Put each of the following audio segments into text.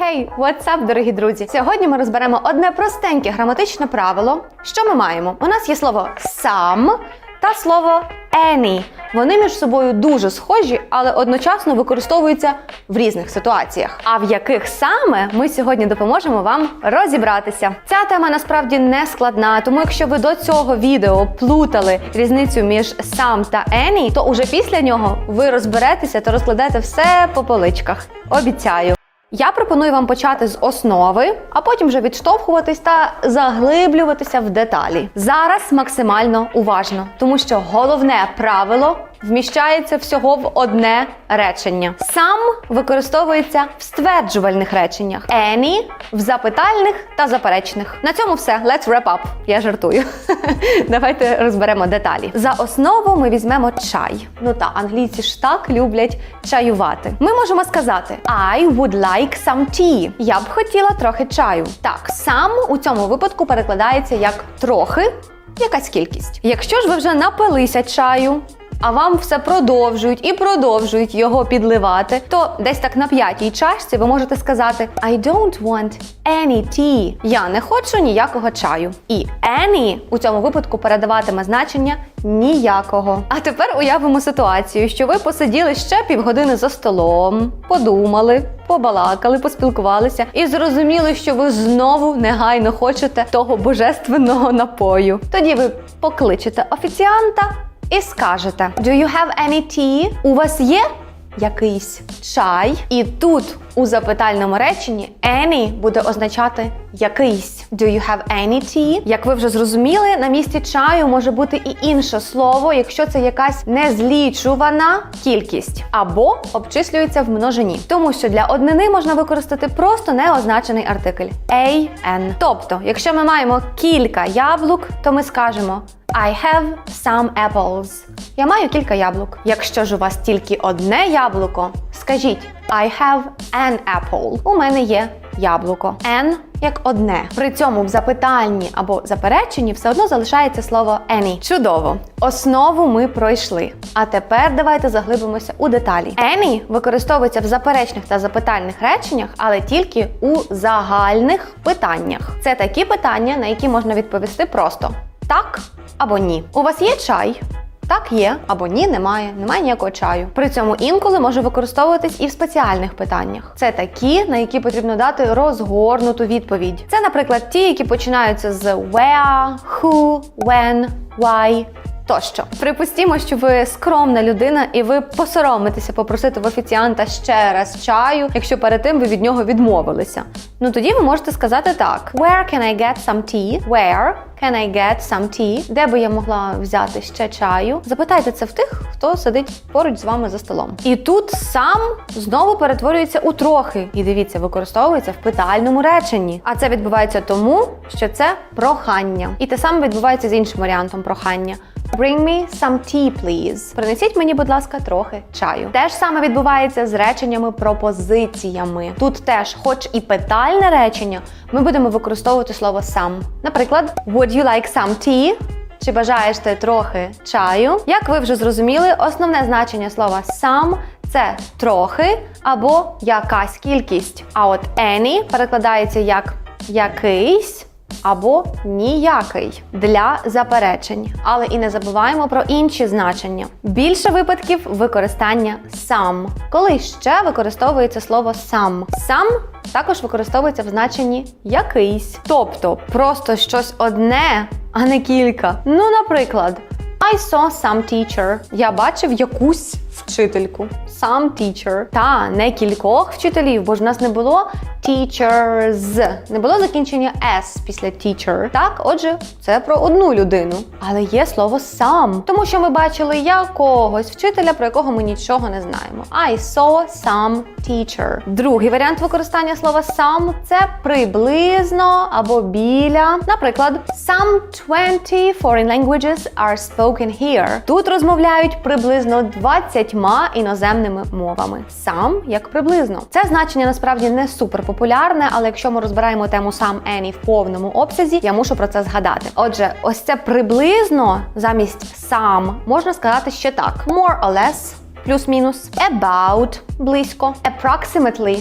Hey, what's up, дорогі друзі! Сьогодні ми розберемо одне простеньке граматичне правило. Що ми маємо? У нас є слово some та слово any. Вони між собою дуже схожі, але одночасно використовуються в різних ситуаціях. А в яких саме ми сьогодні допоможемо вам розібратися. Ця тема насправді не складна, тому якщо ви до цього відео плутали різницю між some та any, то уже після нього ви розберетеся та розкладете все по поличках. Обіцяю. Я пропоную вам почати з основи, а потім вже відштовхуватись та заглиблюватися в деталі. Зараз максимально уважно, тому що головне правило вміщається всього в одне речення. Сам використовується в стверджувальних реченнях, any – в запитальних та заперечних. На цьому все. Let's wrap up. Я жартую. Давайте розберемо деталі. За основу ми візьмемо чай. Ну та англійці ж так люблять чаювати. Ми можемо сказати I would like some tea. Я б хотіла трохи чаю. Так, сам у цьому випадку перекладається як трохи, якась кількість. Якщо ж ви вже напилися чаю. А вам все продовжують і продовжують його підливати, то десь так на п'ятій чашці ви можете сказати I don't want any tea. Я не хочу ніякого чаю. І any у цьому випадку передаватиме значення ніякого. А тепер уявимо ситуацію, що ви посиділи ще півгодини за столом, подумали. Побалакали, поспілкувалися і зрозуміли, що ви знову негайно хочете того божественного напою. Тоді ви покличете офіціанта і скажете: Do you have any tea? У вас є якийсь чай? І тут у запитальному реченні any буде означати якийсь. Do you have any tea? Як ви вже зрозуміли, на місці чаю може бути і інше слово, якщо це якась незлічувана кількість або обчислюється в множині. Тому що для однини можна використати просто неозначений артикль an. Тобто, якщо ми маємо кілька яблук, то ми скажемо I have some apples. Я маю кілька яблук. Якщо ж у вас тільки одне яблуко, скажіть I have an apple. У мене є яблуко. An як одне. При цьому в запитанні або запереченні все одно залишається слово any. Чудово. Основу ми пройшли. А тепер давайте заглибимося у деталі. Any використовується в заперечних та запитальних реченнях, але тільки у загальних питаннях. Це такі питання, на які можна відповісти просто так або ні. У вас є чай? Так, є або ні, немає, немає ніякого чаю. При цьому інколи може використовуватись і в спеціальних питаннях. Це такі, на які потрібно дати розгорнуту відповідь. Це, наприклад, ті, які починаються з where, who, when, why. Тощо, припустімо, що ви скромна людина, і ви посоромитеся попросити в офіціанта ще раз чаю, якщо перед тим ви від нього відмовилися. Ну тоді ви можете сказати так: Where can I get some tea? Where can I get some tea? Де би я могла взяти ще чаю? Запитайте це в тих, хто сидить поруч з вами за столом. І тут сам знову перетворюється у трохи. І дивіться, використовується в питальному реченні. А це відбувається тому, що це прохання. І те саме відбувається з іншим варіантом прохання. Bring me some tea, please. Принесіть мені, будь ласка, трохи чаю. Те ж саме відбувається з реченнями пропозиціями. Тут теж, хоч і питальне речення, ми будемо використовувати слово some. Наприклад, would you like some tea? Чи бажаєш ти трохи чаю? Як ви вже зрозуміли, основне значення слова some це трохи або якась кількість. А от any перекладається як якийсь або ніякий для заперечень. Але і не забуваємо про інші значення. Більше випадків використання сам, коли ще використовується слово сам. Сам також використовується в значенні якийсь, тобто просто щось одне, а не кілька. Ну, наприклад. I saw some teacher. Я бачив якусь вчительку. Some teacher. Та не кількох вчителів, бо ж в нас не було teachers. Не було закінчення S після teacher. Так, отже, це про одну людину. Але є слово сам, тому що ми бачили якогось вчителя, про якого ми нічого не знаємо. I saw some teacher. Другий варіант використання слова some – це приблизно або біля. Наприклад, some 20 foreign languages are spoken here. Тут розмовляють приблизно 20 іноземними мовами. Some як приблизно. Це значення насправді не супер популярне, але якщо ми розбираємо тему сам any в повному обсязі, я мушу про це згадати. Отже, ось це приблизно замість some можна сказати ще так: more or less, плюс-мінус, about близько, approximately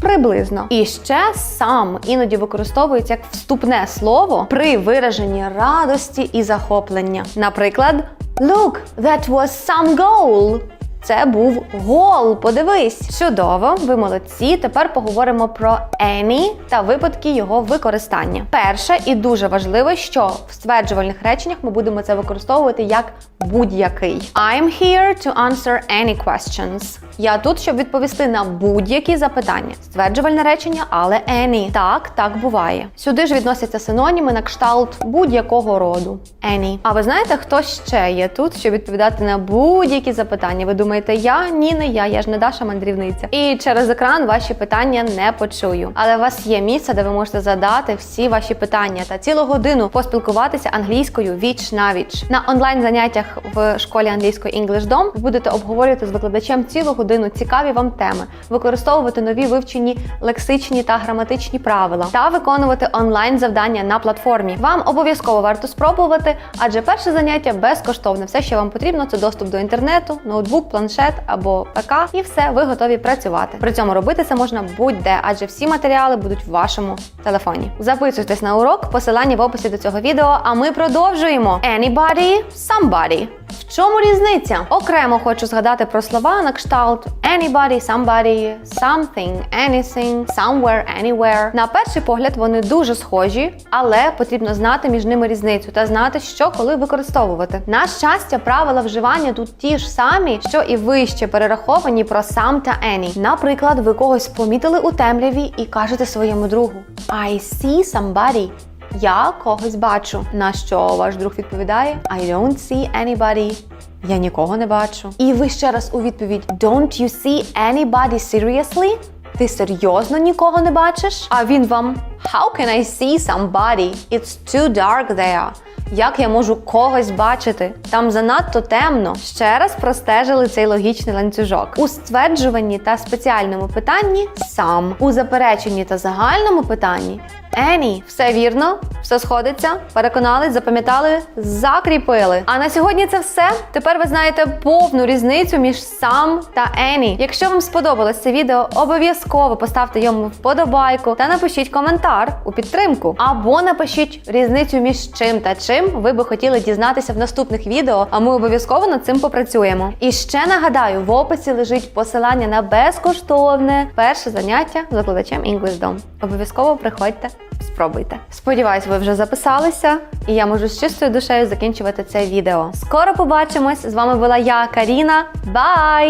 Приблизно. І ще сам іноді використовується як вступне слово при вираженні радості і захоплення. Наприклад, Look, that was some goal. Це був гол. Подивись. Чудово, ви молодці. Тепер поговоримо про any та випадки його використання. Перше і дуже важливо, що в стверджувальних реченнях ми будемо це використовувати як будь-який. I'm here to answer any questions. Я тут, щоб відповісти на будь-які запитання. Стверджувальне речення, але any. Так, так буває. Сюди ж відносяться синоніми на кшталт будь-якого роду. Any. А ви знаєте, хто ще є тут, щоб відповідати на будь-які запитання? Ви думаєте, я? Ні, не я, я ж не Даша мандрівниця. І через екран ваші питання не почую. Але у вас є місце, де ви можете задати всі ваші питання та цілу годину поспілкуватися англійською віч на віч. На онлайн заняттях в школі англійської English ви будете обговорювати з викладачем цілу годину цікаві вам теми, використовувати нові вивчені лексичні та граматичні правила та виконувати онлайн завдання на платформі. Вам обов'язково варто спробувати, адже перше заняття безкоштовне. Все, що вам потрібно, це доступ до інтернету, ноутбук, планшет або ПК, і все, ви готові працювати. При цьому робити це можна будь-де, адже всі матеріали будуть в вашому телефоні. Записуйтесь на урок, посилання в описі до цього відео. А ми продовжуємо. Anybody, somebody. В чому різниця? Окремо хочу згадати про слова на кшталт anybody, somebody, something, anything, somewhere, anywhere. На перший погляд вони дуже схожі, але потрібно знати між ними різницю та знати, що коли використовувати. На щастя, правила вживання тут ті ж самі, що і вище перераховані про сам та any. Наприклад, ви когось помітили у темряві і кажете своєму другу I see somebody. Я когось бачу. На що ваш друг відповідає I don't see anybody. Я нікого не бачу. І ви ще раз у відповідь Don't you see anybody seriously? Ти серйозно нікого не бачиш? А він вам How can I see somebody? It's too dark there. Як я можу когось бачити? Там занадто темно. Ще раз простежили цей логічний ланцюжок. У стверджуванні та спеціальному питанні сам. У запереченні та загальному питанні Any. Все вірно, все сходиться. Переконались, запам'ятали, закріпили. А на сьогодні це все. Тепер ви знаєте повну різницю між сам та any. Якщо вам сподобалось це відео, обов'язково поставте йому вподобайку та напишіть коментар у підтримку. Або напишіть різницю між чим та чим ви би хотіли дізнатися в наступних відео, а ми обов'язково над цим попрацюємо. І ще нагадаю, в описі лежить посилання на безкоштовне перше заняття з викладачем English Обов'язково приходьте, спробуйте. Сподіваюсь, ви вже записалися, і я можу з чистою душею закінчувати це відео. Скоро побачимось! З вами була я, Каріна. Бай!